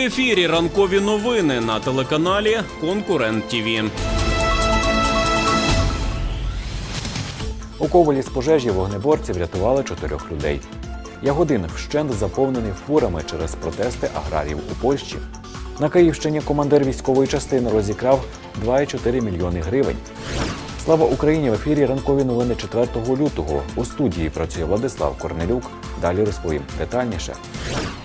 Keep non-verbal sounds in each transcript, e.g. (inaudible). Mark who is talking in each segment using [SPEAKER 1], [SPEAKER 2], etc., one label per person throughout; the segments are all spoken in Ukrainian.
[SPEAKER 1] Ефірі ранкові новини на телеканалі Конкурент ТІВІ.
[SPEAKER 2] У ковалі з пожежі вогнеборці врятували чотирьох людей. Ягодин вщент заповнений фурами через протести аграріїв у Польщі. На Київщині командир військової частини розікрав 2,4 мільйони гривень. Слава Україні в ефірі ранкові новини 4 лютого. У студії працює Владислав Корнелюк. Далі розповім детальніше.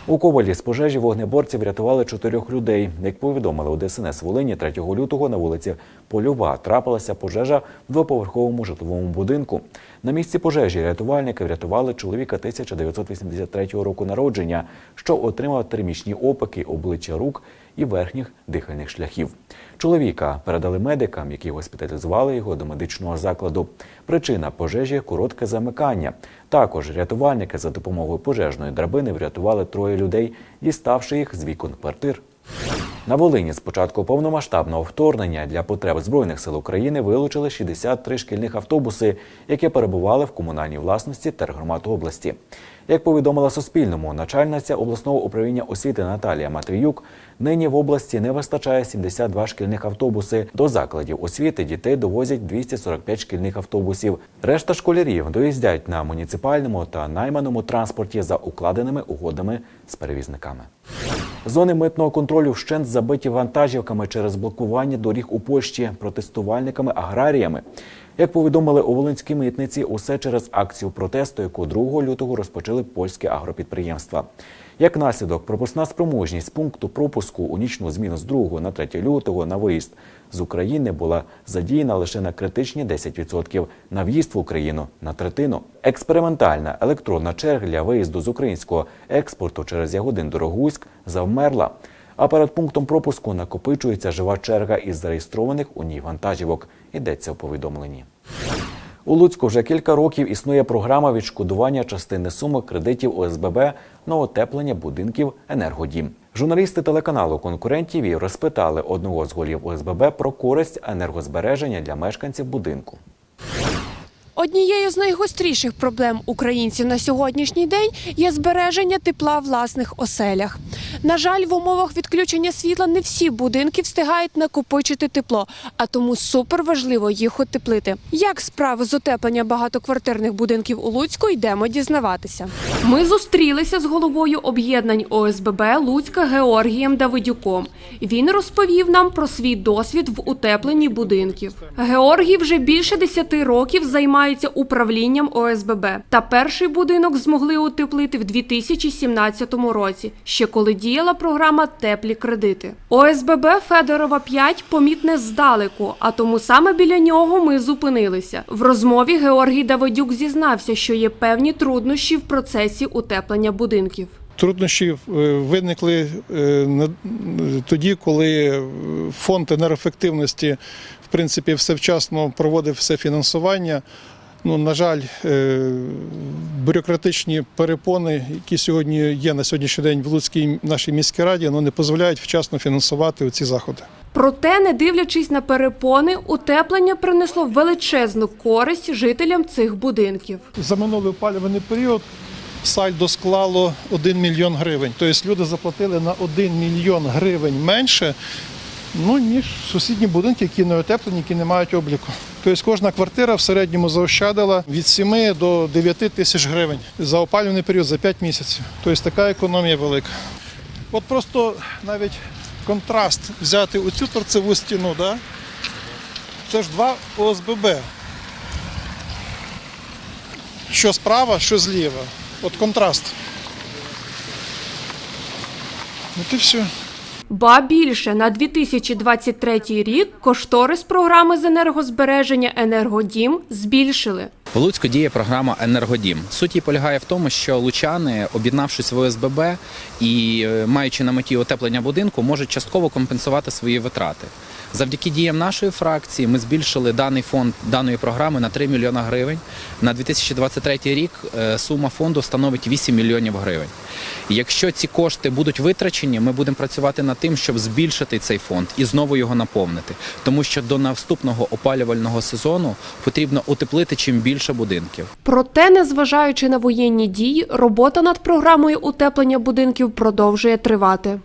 [SPEAKER 2] У Ковалі з пожежі вогнеборці врятували чотирьох людей. Як повідомили у ДСНС Волині 3 лютого на вулиці Польова трапилася пожежа в двоповерховому житловому будинку. На місці пожежі рятувальники врятували чоловіка 1983 року народження, що отримав термічні опіки обличчя рук і верхніх дихальних шляхів. Чоловіка передали медикам, які госпіталізували його до медичного закладу. Причина пожежі коротке замикання. Також рятувальники за допомогою пожежної драбини врятували троє людей, діставши їх з вікон квартир. На Волині з початку повномасштабного вторгнення для потреб збройних сил України вилучили 63 шкільних автобуси, які перебували в комунальній власності тергромад області. Як повідомила Суспільному, начальниця обласного управління освіти Наталія Матвіюк, нині в області не вистачає 72 шкільних автобуси. До закладів освіти дітей довозять 245 шкільних автобусів. Решта школярів доїздять на муніципальному та найманому транспорті за укладеними угодами з перевізниками. Зони митного контролю вщент забиті вантажівками через блокування доріг у Польщі протестувальниками-аграріями. Як повідомили у Волинській митниці, усе через акцію протесту, яку 2 лютого розпочали польські агропідприємства. Як наслідок, пропускна спроможність пункту пропуску у нічну зміну з 2 на 3 лютого на виїзд з України була задіяна лише на критичні 10%, на в'їзд в Україну на третину. Експериментальна електронна черга для виїзду з українського експорту через Ягодин Дорогуськ завмерла. А перед пунктом пропуску накопичується жива черга із зареєстрованих у ній вантажівок. Йдеться у повідомленні. У Луцьку вже кілька років існує програма відшкодування частини суми кредитів ОСББ на утеплення будинків енергодім. Журналісти телеканалу конкурентів розпитали одного з голів ОСББ про користь енергозбереження для мешканців будинку.
[SPEAKER 3] Однією з найгостріших проблем українців на сьогоднішній день є збереження тепла в власних оселях. На жаль, в умовах відключення світла не всі будинки встигають накопичити тепло, а тому супер важливо їх утеплити. Як справи з утеплення багатоквартирних будинків у Луцьку йдемо дізнаватися. Ми зустрілися з головою об'єднань ОСББ Луцька Георгієм Давидюком. Він розповів нам про свій досвід в утепленні будинків. Георгій вже більше 10 років займається управлінням ОСББ. Та перший будинок змогли утеплити в 2017 році, ще коли діяла програма Теплі кредити. ОСББ Федорова 5 помітне здалеку, а тому саме біля нього ми зупинилися. В розмові Георгій Давидюк зізнався, що є певні труднощі в процесі утеплення будинків.
[SPEAKER 4] Труднощі е, виникли е, тоді, коли е, фонд енергоефективності в принципі все вчасно проводив все фінансування. Ну, на жаль, е, бюрократичні перепони, які сьогодні є на сьогоднішній день в Луцькій нашій міській раді, ну, не дозволяють вчасно фінансувати ці заходи.
[SPEAKER 3] Проте, не дивлячись на перепони, утеплення принесло величезну користь жителям цих будинків.
[SPEAKER 4] За минулий опалювальний період сальдо склало 1 мільйон гривень. Тобто люди заплатили на 1 мільйон гривень менше, ну, ніж сусідні будинки, які не утеплені, які не мають обліку. Тобто кожна квартира в середньому заощадила від 7 до 9 тисяч гривень за опалювальний період за 5 місяців. Тобто така економія велика. От просто навіть контраст взяти оцю торцеву стіну, да? це ж два ОСББ що справа, що зліва. От контраст. От і все.
[SPEAKER 3] Ба більше на 2023 рік кошторис програми з енергозбереження енергодім збільшили.
[SPEAKER 5] У Луцьку діє програма Енергодім. Суть її полягає в тому, що лучани, об'єднавшись в ОСББ і е, маючи на меті утеплення будинку, можуть частково компенсувати свої витрати. Завдяки діям нашої фракції ми збільшили даний фонд даної програми на 3 мільйона гривень. На 2023 рік е, сума фонду становить 8 мільйонів гривень. Якщо ці кошти будуть витрачені, ми будемо працювати над тим, щоб збільшити цей фонд і знову його наповнити. Тому що до наступного опалювального сезону потрібно утеплити чим більше будинків.
[SPEAKER 3] Проте, незважаючи на воєнні дії, робота над програмою утеплення будинків продовжує тривати.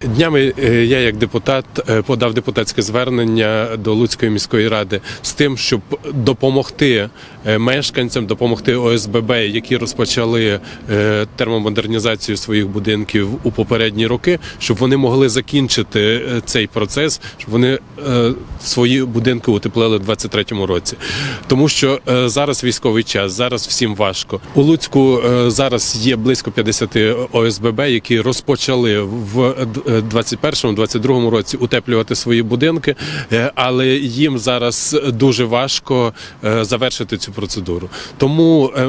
[SPEAKER 6] Днями е, я, як депутат, е, подав депутатське звернення до Луцької міської ради з тим, щоб допомогти е, мешканцям, допомогти ОСББ, які розпочали термомодернізацію своїх будинків у попередні роки, щоб вони могли закінчити цей процес, щоб вони свої будинки утеплили в 23-му році. Тому що зараз військовий час, зараз всім важко. У Луцьку зараз є близько 50 ОСББ, які розпочали в 21-22 році утеплювати свої будинки, е, але їм зараз дуже важко е, завершити цю процедуру. Тому е,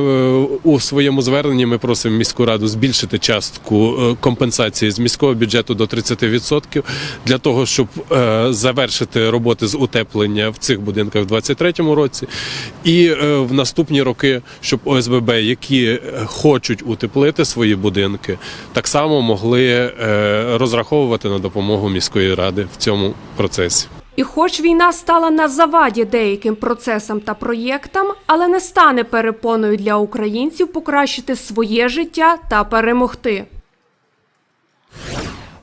[SPEAKER 6] у своєму зверненні ми просимо міську раду збільшити частку компенсації з міського бюджету до 30% для того, щоб завершити роботи з утеплення в цих будинках в 2023 році, і в наступні роки, щоб ОСББ, які хочуть утеплити свої будинки, так само могли е, розраховувати на допомогу міської ради в цьому процесі.
[SPEAKER 3] І хоч війна стала на заваді деяким процесам та проєктам, але не стане перепоною для українців покращити своє життя та перемогти.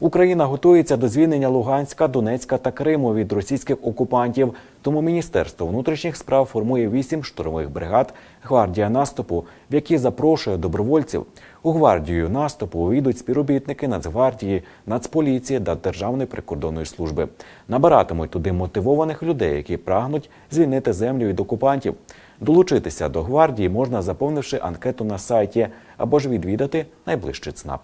[SPEAKER 2] Україна готується до звільнення Луганська, Донецька та Криму від російських окупантів. Тому Міністерство внутрішніх справ формує вісім штурмових бригад гвардія наступу, в які запрошує добровольців. У гвардію наступу увійдуть співробітники Нацгвардії, Нацполіції та Державної прикордонної служби. Набиратимуть туди мотивованих людей, які прагнуть звільнити землю від окупантів. Долучитися до гвардії можна заповнивши анкету на сайті або ж відвідати найближчий ЦНАП.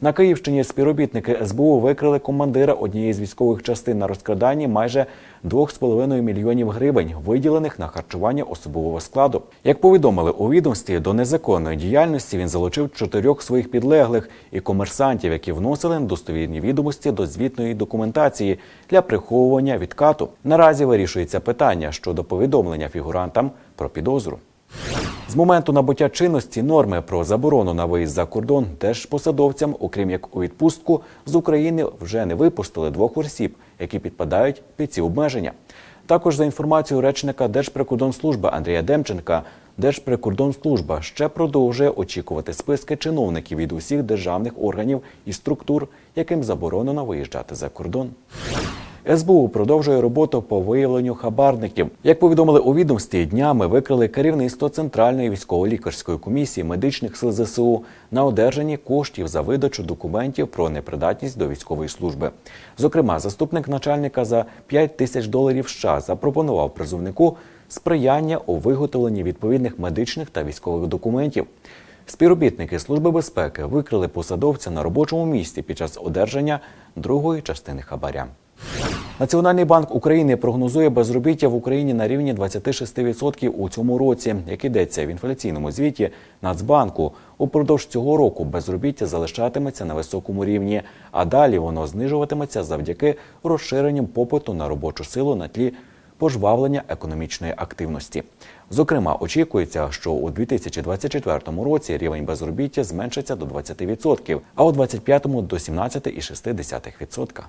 [SPEAKER 2] На Київщині співробітники СБУ викрили командира однієї з військових частин на розкраданні майже 2,5 мільйонів гривень, виділених на харчування особового складу. Як повідомили у відомстві, до незаконної діяльності він залучив чотирьох своїх підлеглих і комерсантів, які вносили недостовірні відомості до звітної документації для приховування відкату. Наразі вирішується питання щодо повідомлення фігурантам про підозру. З моменту набуття чинності норми про заборону на виїзд за кордон держпосадовцям, окрім як у відпустку, з України вже не випустили двох осіб, які підпадають під ці обмеження. Також за інформацією речника Держприкордонслужби Андрія Демченка, Держприкордонслужба ще продовжує очікувати списки чиновників від усіх державних органів і структур, яким заборонено виїжджати за кордон. СБУ продовжує роботу по виявленню хабарників. Як повідомили у відомстві, днями викрили керівництво Центральної військово-лікарської комісії медичних сил ЗСУ на одержанні коштів за видачу документів про непридатність до військової служби. Зокрема, заступник начальника за 5 тисяч доларів США запропонував призовнику сприяння у виготовленні відповідних медичних та військових документів. Співробітники Служби безпеки викрили посадовця на робочому місці під час одержання другої частини хабаря. Національний банк України прогнозує безробіття в Україні на рівні 26% у цьому році. Як йдеться в інфляційному звіті Нацбанку, упродовж цього року безробіття залишатиметься на високому рівні, а далі воно знижуватиметься завдяки розширенню попиту на робочу силу на тлі пожвавлення економічної активності. Зокрема, очікується, що у 2024 році рівень безробіття зменшиться до 20%, а у 2025 – до 17,6%.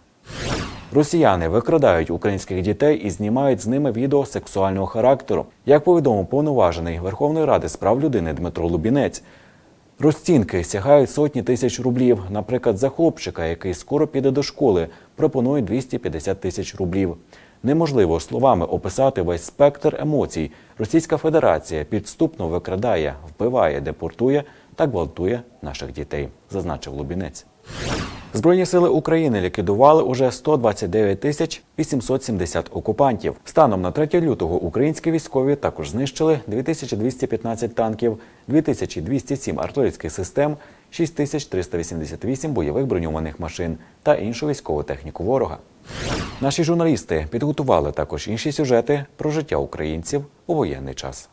[SPEAKER 2] Росіяни викрадають українських дітей і знімають з ними відео сексуального характеру. Як повідомив повноважений Верховної Ради з прав людини Дмитро Лубінець, розцінки сягають сотні тисяч рублів. Наприклад, за хлопчика, який скоро піде до школи, пропонують 250 тисяч рублів. Неможливо словами описати весь спектр емоцій. Російська Федерація підступно викрадає, вбиває, депортує та гвалтує наших дітей, зазначив Лубінець. Збройні сили України ліквідували уже 129 тисяч 870 окупантів. Станом на 3 лютого українські військові також знищили 2215 танків, 2207 артилерійських систем, 6388 бойових броньованих машин та іншу військову техніку ворога. Наші журналісти підготували також інші сюжети про життя українців у воєнний час.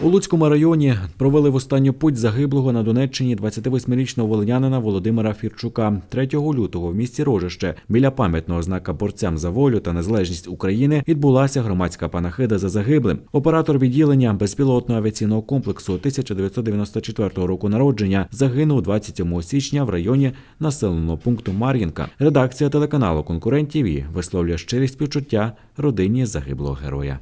[SPEAKER 2] У Луцькому районі провели в останню путь загиблого на Донеччині 28-річного волинянина Володимира Фірчука. 3 лютого в місті Рожище біля пам'ятного знака борцям за волю та незалежність України відбулася громадська панахида за загиблим. Оператор відділення безпілотного авіаційного комплексу 1994 року народження загинув 27 січня в районі населеного пункту Мар'їнка. Редакція телеканалу Конкурент ТІВІ висловлює щирі співчуття родині загиблого героя.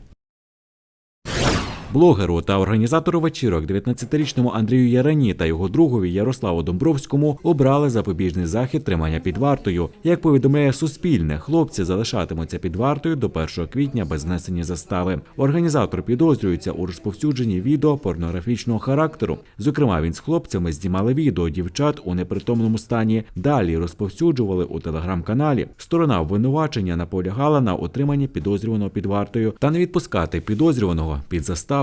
[SPEAKER 2] Блогеру та організатору вечірок 19-річному Андрію Ярані та його другові Ярославу Домбровському обрали запобіжний захід тримання під вартою. Як повідомляє Суспільне, хлопці залишатимуться під вартою до 1 квітня без внесення застави. Організатор підозрюється у розповсюдженні відео порнографічного характеру. Зокрема, він з хлопцями знімали відео дівчат у непритомному стані. Далі розповсюджували у телеграм-каналі. Сторона обвинувачення наполягала на отриманні підозрюваного під вартою та не відпускати підозрюваного під заставу.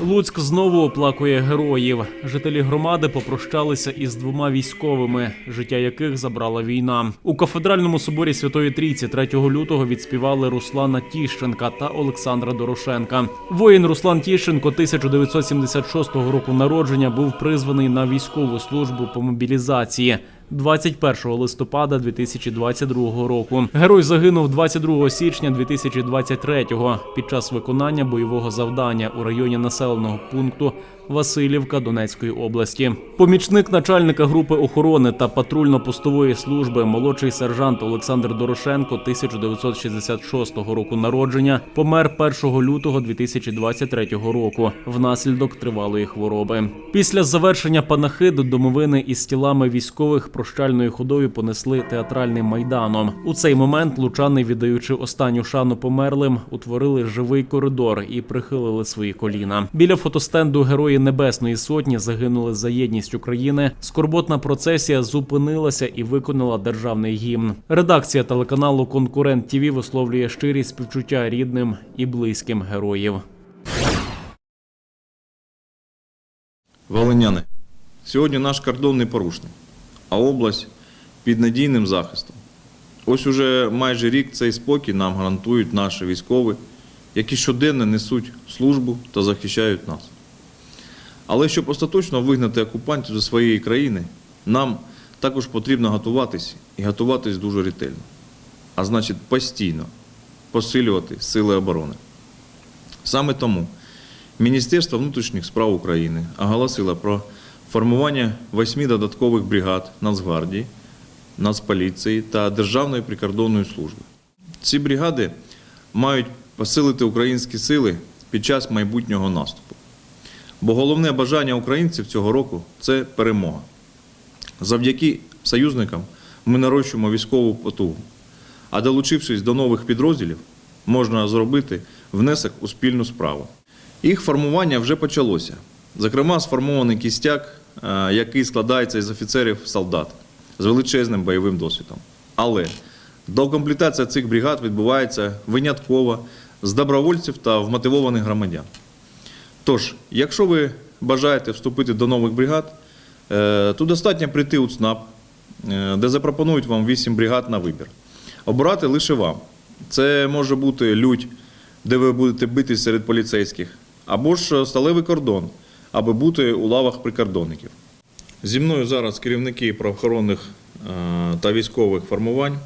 [SPEAKER 1] Луцьк знову оплакує героїв. Жителі громади попрощалися із двома військовими, життя яких забрала війна. У кафедральному соборі Святої Трійці 3 лютого відспівали Руслана Тіщенка та Олександра Дорошенка. Воїн Руслан Тіщенко 1976 року народження був призваний на військову службу по мобілізації. 21 листопада 2022 року. Герой загинув 22 січня 2023-го під час виконання бойового завдання у районі населеного пункту Васильівка Донецької області. Помічник начальника групи охорони та патрульно-постової служби, молодший сержант Олександр Дорошенко 1966 року народження, помер 1 лютого 2023 року внаслідок тривалої хвороби. Після завершення панахиду домовини із тілами військових прощальною ходою понесли театральним майданом. У цей момент лучани, віддаючи останню шану померлим, утворили живий коридор і прихилили свої коліна. Біля фотостенду Герої Небесної Сотні загинули за єдність України. Скорботна процесія зупинилася і виконала державний гімн. Редакція телеканалу Конкурент ТІВІ висловлює щирі співчуття рідним і близьким героїв.
[SPEAKER 7] Волиняни, сьогодні наш кордон не порушений, а область під надійним захистом. Ось уже майже рік цей спокій нам гарантують наші військові, які щоденно несуть службу та захищають нас. Але щоб остаточно вигнати окупантів зі своєї країни, нам також потрібно готуватись і готуватись дуже ретельно. А значить, постійно посилювати сили оборони. Саме тому Міністерство внутрішніх справ України оголосило про формування восьми додаткових бригад Нацгвардії, Нацполіції та Державної прикордонної служби. Ці бригади мають посилити українські сили під час майбутнього наступу. Бо головне бажання українців цього року це перемога. Завдяки союзникам ми нарощуємо військову потугу. А долучившись до нових підрозділів, можна зробити внесок у спільну справу. Їх формування вже почалося. Зокрема, сформований кістяк, е, який складається із офіцерів солдат з величезним бойовим досвідом. Але доукомплектація цих бригад відбувається винятково з добровольців та вмотивованих громадян. Тож, якщо ви бажаєте вступити до нових бригад, е, то достатньо прийти у ЦНАП, е, де запропонують вам 8 бригад на вибір. Обирати лише вам. Це може бути лють, де ви будете битись серед поліцейських, або ж сталевий кордон, аби бути у лавах прикордонників. Зі мною зараз керівники правоохоронних е, та військових формувань,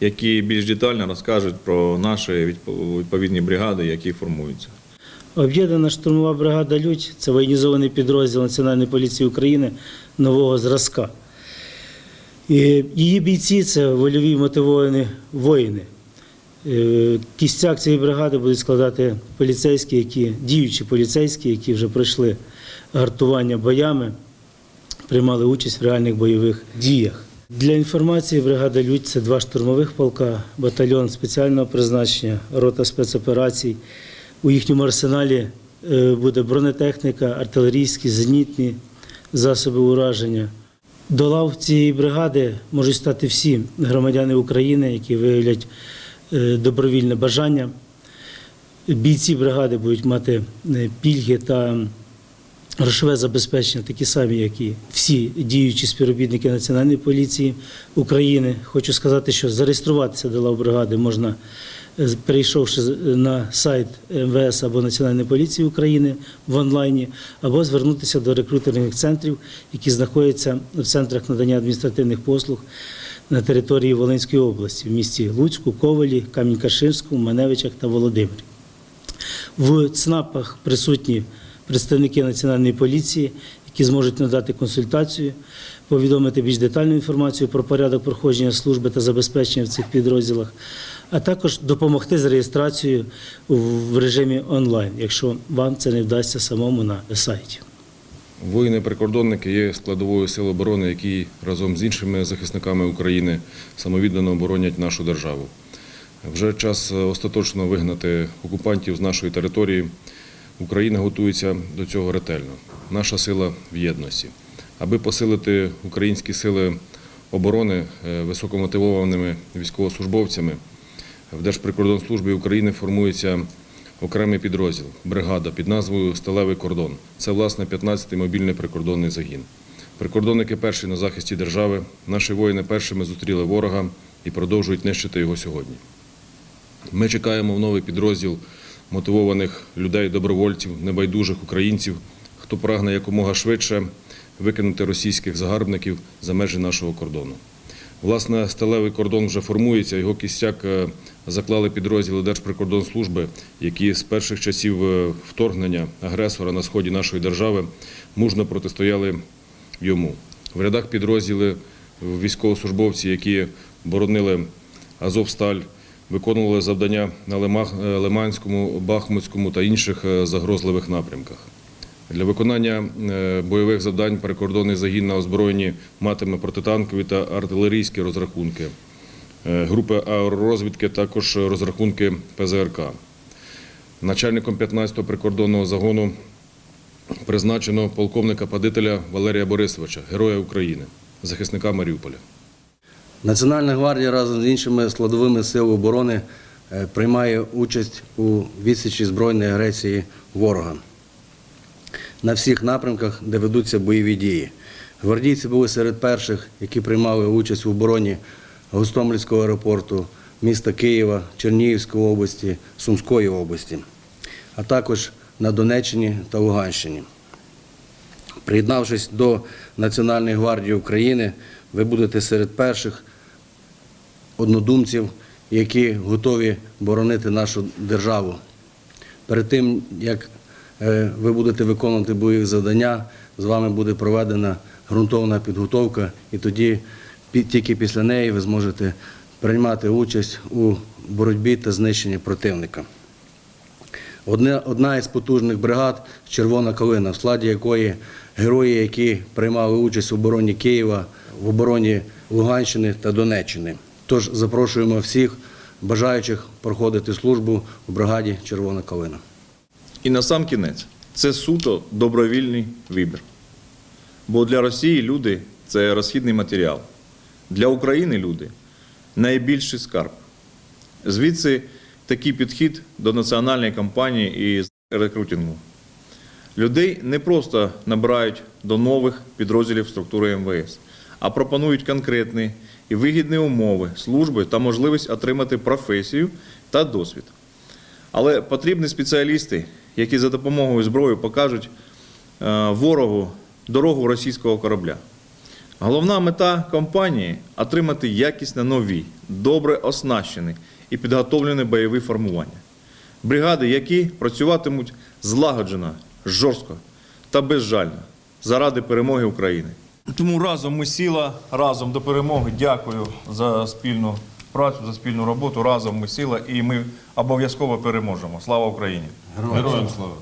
[SPEAKER 7] які більш детально розкажуть про наші відповідні бригади, які формуються.
[SPEAKER 8] Об'єднана штурмова бригада Людь це воєнізований підрозділ Національної поліції України нового зразка. Її бійці це вольові мотивовані воїни. Е, Кістяк цієї бригади будуть складати поліцейські, які діючі поліцейські, які вже пройшли гартування боями, приймали участь в реальних бойових діях. Для інформації бригада Людь це два штурмових полка, батальйон спеціального призначення, рота спецоперацій. У їхньому арсеналі е, буде бронетехніка, артилерійські, зенітні засоби ураження. До лав цієї бригади можуть стати всі громадяни України, які виявлять е, добровільне бажання. Бійці бригади будуть мати е, пільги та грошове забезпечення, такі самі, як і всі діючі співробітники Національної поліції України. Хочу сказати, що зареєструватися до лав бригади можна, перейшовши з- на сайт МВС або Національної поліції України в онлайні, або звернутися до рекрутерних центрів, які знаходяться в центрах надання адміністративних послуг на території Волинської області в місті Луцьку, Ковалі, Камінь-Каширську, Маневичах та Володимирі. В ЦНАПах присутні представники Національної поліції, які зможуть надати консультацію, повідомити більш детальну інформацію про порядок проходження служби та забезпечення в цих підрозділах, а також допомогти з реєстрацією в режимі онлайн, якщо вам це не вдасться самому на сайті.
[SPEAKER 9] Воїни-прикордонники є складовою сил оборони, які разом з іншими захисниками України самовіддано оборонять нашу державу. Вже час остаточно вигнати окупантів з нашої території. Україна готується до цього ретельно. Наша сила в єдності. Аби посилити українські сили оборони е, високомотивованими військовослужбовцями, в Держприкордонслужбі України формується окремий підрозділ бригада під назвою Сталевий кордон. Це власне 15-й мобільний прикордонний загін. Прикордонники перші на захисті держави. Наші воїни першими зустріли ворога і продовжують нищити його сьогодні. Ми чекаємо в новий підрозділ мотивованих людей, добровольців, небайдужих українців, хто прагне якомога швидше викинути російських загарбників за межі нашого кордону. Власне, сталевий кордон вже формується. Його кістяк е, заклали підрозділи Держприкордонслужби, які з перших часів е, вторгнення агресора на сході нашої держави мужно протистояли йому. В рядах підрозділи військовослужбовці, які боронили Азовсталь, виконували завдання на е, Лиманському, Бахмутському та інших е, загрозливих напрямках. Для виконання е, бойових завдань прикордонний загін на озброєнні матиме протитанкові та артилерійські розрахунки. Е, Групи аеророзвідки також розрахунки ПЗРК. Начальником 15-го прикордонного загону призначено полковника-падителя Валерія Борисовича, Героя України, захисника Маріуполя.
[SPEAKER 10] Національна гвардія разом з іншими складовими сил оборони е, приймає участь у відсічі збройної агресії ворога на всіх напрямках, де ведуться бойові дії. Гвардійці були серед перших, які приймали участь в обороні Гостомельського аеропорту, міста Києва, Чернігівської області, Сумської області, а також на Донеччині та Луганщині. Приєднавшись до Національної гвардії України, ви будете серед перших однодумців, які готові боронити нашу державу. Перед тим, як ви будете виконувати бойові завдання, з вами буде проведена ґрунтовна підготовка, і тоді тільки після неї ви зможете приймати участь у боротьбі та знищенні противника. Одна із потужних бригад Червона калина, в складі якої герої, які приймали участь в обороні Києва, в обороні Луганщини та Донеччини. Тож запрошуємо всіх бажаючих проходити службу в бригаді Червона калина.
[SPEAKER 7] І на сам кінець це суто добровільний вибір. Бо для Росії люди це розхідний матеріал. Для України люди найбільший скарб. Звідси такий підхід до національної кампанії і рекрутингу. Людей не просто набирають до нових підрозділів структури МВС, а пропонують конкретні і вигідні умови служби та можливість отримати професію та досвід. Але потрібні спеціалісти, які за допомогою зброї покажуть е, ворогу дорогу російського корабля. Головна мета компанії отримати якісно нові, добре оснащені і підготовлені бойові формування. Бригади, які працюватимуть злагоджено, жорстко та безжально заради перемоги України. Тому разом ми сила, разом до перемоги. Дякую за спільну працю, за спільну роботу. Разом ми сила, і ми обов'язково переможемо. Слава Україні! Героям слава!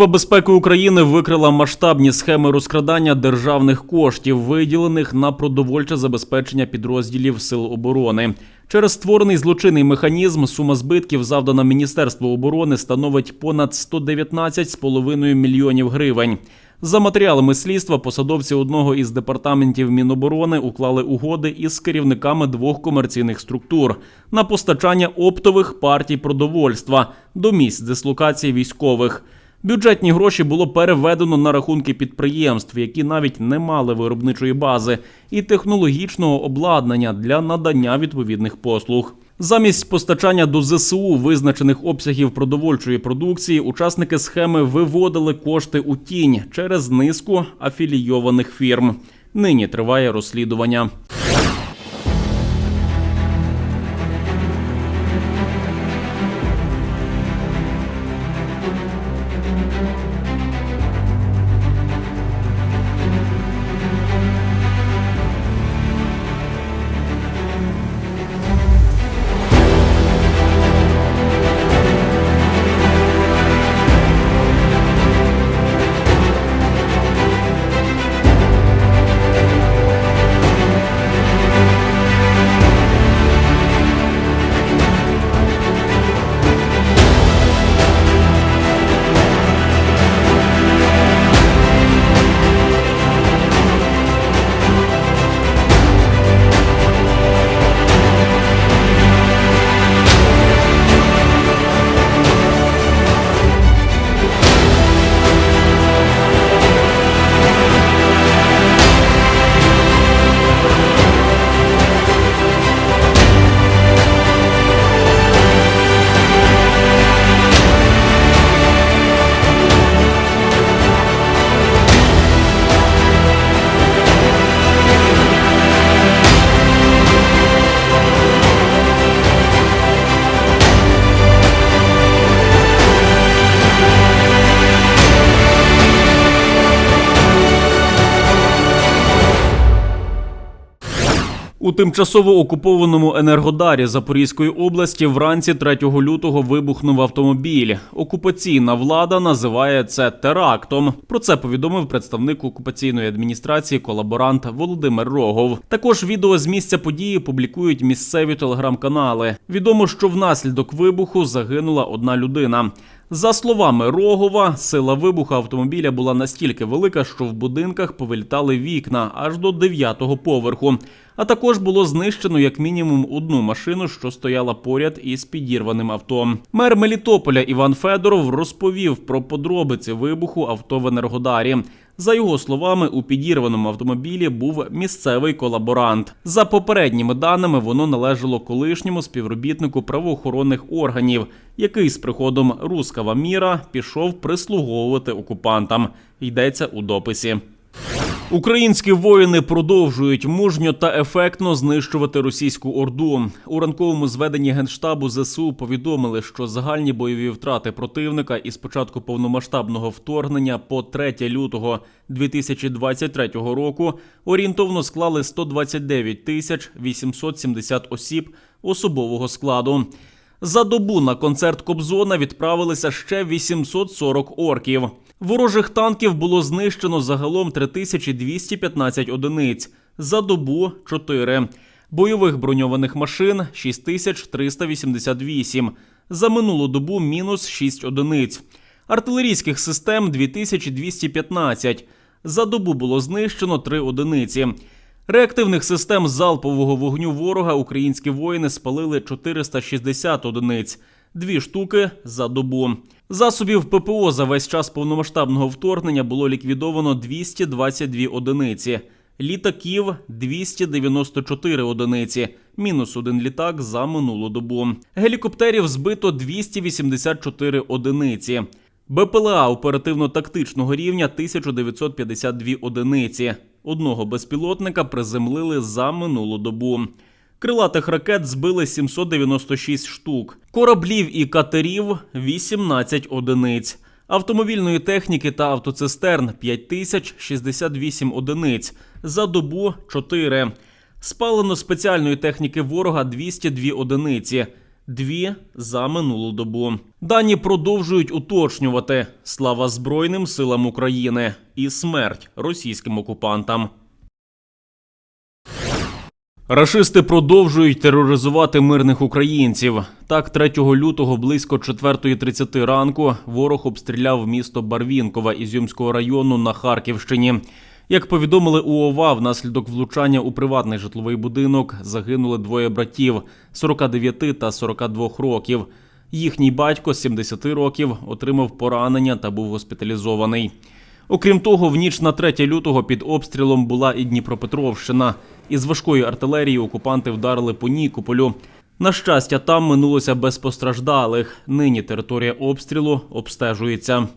[SPEAKER 1] Служба безпеки України викрила масштабні схеми розкрадання державних коштів, виділених на продовольче забезпечення підрозділів сил оборони. Через створений злочинний механізм сума збитків, завдана Міністерству оборони, становить понад 119,5 мільйонів гривень. За матеріалами слідства посадовці одного із департаментів Міноборони уклали угоди із керівниками двох комерційних структур на постачання оптових партій продовольства до місць дислокації військових. Бюджетні гроші було переведено на рахунки підприємств, які навіть не мали виробничої бази і технологічного обладнання для надання відповідних послуг. Замість постачання до ЗСУ визначених обсягів продовольчої продукції учасники схеми виводили кошти у тінь через низку афілійованих фірм. Нині триває розслідування. У тимчасово окупованому Енергодарі Запорізької області вранці 3 лютого вибухнув автомобіль. Окупаційна влада називає це терактом. Про це повідомив представник окупаційної адміністрації колаборант Володимир Рогов. Також відео з місця події публікують місцеві телеграм-канали. Відомо, що внаслідок вибуху загинула одна людина. За словами Рогова, сила вибуху автомобіля була настільки велика, що в будинках повилітали вікна аж до дев'ятого поверху. А також було знищено як мінімум одну машину, що стояла поряд із підірваним авто. Мер Мелітополя Іван Федоров розповів про подробиці вибуху авто в Енергодарі. За його словами, у підірваному автомобілі був місцевий колаборант. За попередніми даними, воно належало колишньому співробітнику правоохоронних органів, який з приходом рускава міра пішов прислуговувати окупантам. Йдеться у дописі. Українські воїни продовжують мужньо та ефектно знищувати російську орду. У ранковому зведенні генштабу ЗСУ повідомили, що загальні бойові втрати противника із початку повномасштабного вторгнення по 3 лютого 2023 року орієнтовно склали 129 тисяч 870 осіб особового складу. За добу на концерт Кобзона відправилися ще 840 орків. Ворожих танків було знищено загалом 3215 одиниць. За добу 4. Бойових броньованих машин 6388. За минулу добу мінус 6 одиниць. Артилерійських систем 2215. За добу було знищено 3 одиниці. Реактивних систем залпового вогню ворога українські воїни спалили 460 одиниць, дві штуки за добу. Засобів ППО за весь час повномасштабного вторгнення було ліквідовано 222 одиниці. Літаків 294 одиниці, мінус один літак за минулу добу. Гелікоптерів збито 284 одиниці. БПЛА оперативно-тактичного рівня 1952 одиниці. Одного безпілотника приземлили за минулу добу. Крилатих ракет збили 796 штук, кораблів і катерів 18 одиниць, автомобільної техніки та автоцистерн 5068 одиниць, за добу 4. Спалено спеціальної техніки ворога 202 одиниці, дві за минулу добу. Дані продовжують уточнювати слава Збройним силам України і смерть російським окупантам. Рашисти продовжують тероризувати мирних українців. Так, 3 лютого близько 4.30 ранку ворог обстріляв місто Барвінкове Ізюмського району на Харківщині. Як повідомили у ОВА, внаслідок влучання у приватний житловий будинок загинули двоє братів 49 та 42 років. Їхній батько 70 років отримав поранення та був госпіталізований. Окрім того, в ніч на 3 лютого під обстрілом була і Дніпропетровщина. Із важкої артилерії окупанти вдарили по Нікополю. На щастя, там минулося без постраждалих. Нині територія обстрілу обстежується.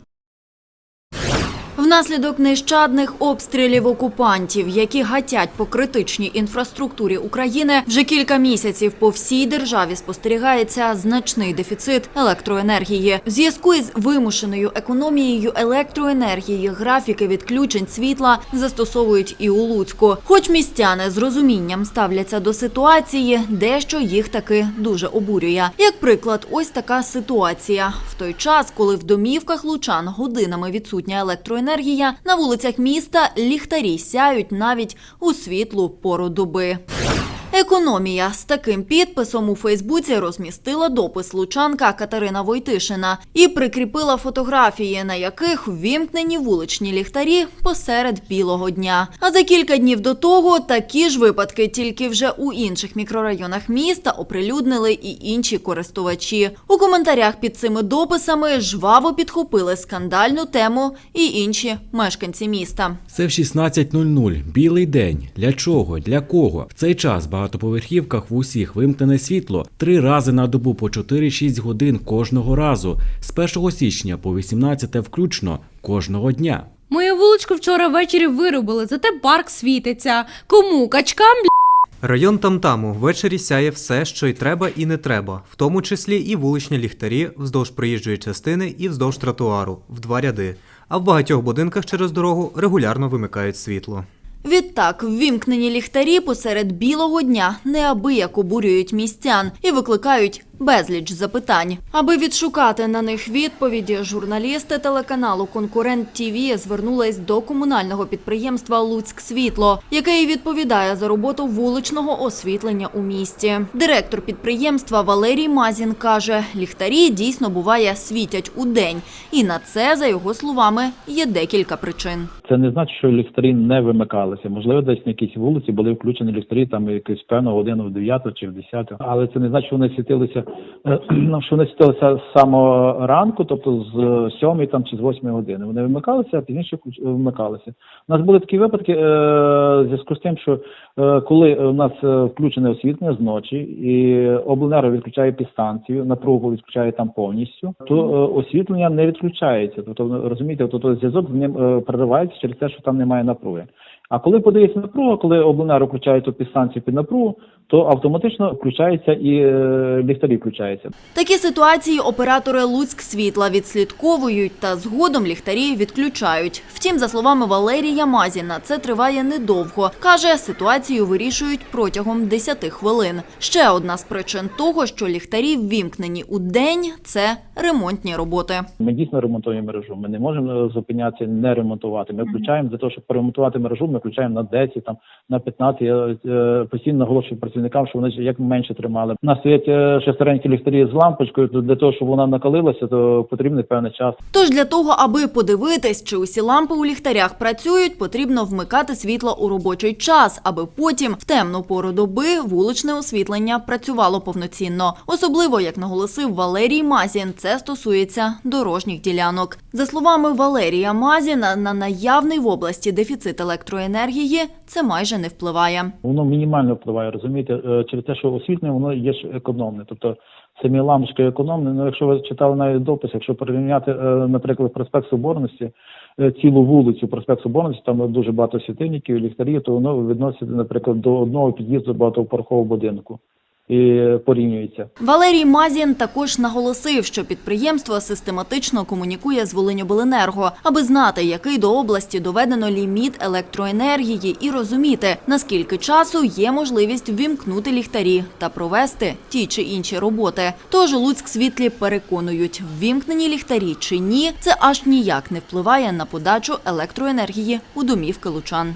[SPEAKER 11] Внаслідок нещадних обстрілів окупантів, які гатять по критичній інфраструктурі України, вже кілька місяців по всій державі спостерігається значний дефіцит електроенергії. В зв'язку із вимушеною економією електроенергії графіки відключень світла застосовують і у Луцьку. Хоч містяни з розумінням ставляться до ситуації, дещо їх таки дуже обурює. Як приклад, ось така ситуація. В той час, коли в домівках лучан годинами відсутня електроенергія, на вулицях міста ліхтарі сяють навіть у світлу пору доби. Економія з таким підписом у Фейсбуці розмістила допис лучанка Катерина Войтишина і прикріпила фотографії, на яких ввімкнені вуличні ліхтарі посеред білого дня. А за кілька днів до того такі ж випадки, тільки вже у інших мікрорайонах міста оприлюднили і інші користувачі. У коментарях під цими дописами жваво підхопили скандальну тему і інші мешканці міста.
[SPEAKER 12] Це в 16.00. Білий день. Для чого? Для кого? В цей час в багатоповерхівках в усіх вимкнене світло три рази на добу по 4-6 годин кожного разу. З 1 січня по 18 включно кожного дня.
[SPEAKER 13] Мою вуличку вчора ввечері вирубили, зате парк світиться. Кому? Качкам?
[SPEAKER 14] Район Тамтаму ввечері сяє все, що й треба і не треба, в тому числі і вуличні ліхтарі вздовж проїжджої частини і вздовж тротуару в два ряди. А в багатьох будинках через дорогу регулярно вимикають світло.
[SPEAKER 11] Відтак, ввімкнені ліхтарі посеред білого дня неабияк обурюють містян і викликають безліч запитань. Аби відшукати на них відповіді, журналісти телеканалу Конкурент ТІВІ звернулись до комунального підприємства Луцьк Світло, яке і відповідає за роботу вуличного освітлення у місті. Директор підприємства Валерій Мазін каже, ліхтарі дійсно буває світять у день, і на це, за його словами, є декілька причин.
[SPEAKER 15] Це не значить, що ліхтарі не вимикалися. Можливо, десь на якійсь вулиці були включені ліхтарі там якусь певну годину в 9 чи в 10. Але це не значить, що вони світилися, е, (clears throat) що вони світилися з самого ранку, тобто з 7 там чи з 8 години. Вони вимикалися, а пізніше вмикалися. У нас були такі випадки е, в зв'язку з тим, що е, коли у нас е, включене освітлення зночі і обленерго відключає підстанцію, напругу відключає там повністю, то е, освітлення не відключається. Тобто розумієте, тобто зв'язок з ним е, переривається через те, що там немає напруги. А коли подається напруга, коли обленерго включає ту підстанцію під напругу, то автоматично включається і е, ліхтарі включаються.
[SPEAKER 11] Такі ситуації оператори Луцьк світла відслідковують та згодом ліхтарі відключають. Втім, за словами Валерія Мазіна, це триває недовго. Каже, ситуацію вирішують протягом 10 хвилин. Ще одна з причин того, що ліхтарі ввімкнені у день – це ремонтні роботи.
[SPEAKER 15] Ми дійсно ремонтуємо мережу. Ми не можемо е, зупинятися, не ремонтувати. Ми включаємо для того, щоб поремонтувати мережу. Ми включаємо на 10, там на 15. Я е, постійно наголошую працівникам, що вони як менше тримали. У нас стоять е, шестеренькі ліхтарі з лампочкою. То для того, щоб вона накалилася, то потрібний певний час.
[SPEAKER 11] Тож для того, аби подивитись, чи усі лампи у ліхтарях працюють, потрібно вмикати світло у робочий час, аби потім в темну пору доби вуличне освітлення працювало повноцінно. Особливо, як наголосив Валерій Мазін, це стосується дорожніх ділянок. За словами Валерія Мазіна, на наявний в області дефіцит електроенергії це майже не впливає.
[SPEAKER 15] Воно мінімально впливає, розумієте, е, через те, що освітлення воно є ж економне. Тобто самі лампочки економні. Ну, якщо ви читали навіть допис, якщо порівняти, е, наприклад, проспект Соборності, е, цілу вулицю проспект Соборності, там дуже багато світильників, ліхтарів, то воно відноситься, наприклад, до одного під'їзду багатоповерхового будинку порівнюється.
[SPEAKER 11] Валерій Мазін також наголосив, що підприємство систематично комунікує з Волиньобленерго, аби знати, який до області доведено ліміт електроенергії і розуміти, наскільки часу є можливість ввімкнути ліхтарі та провести ті чи інші роботи. Тож Луцьк світлі переконують, ввімкнені ліхтарі чи ні, це аж ніяк не впливає на подачу електроенергії у домівки лучан.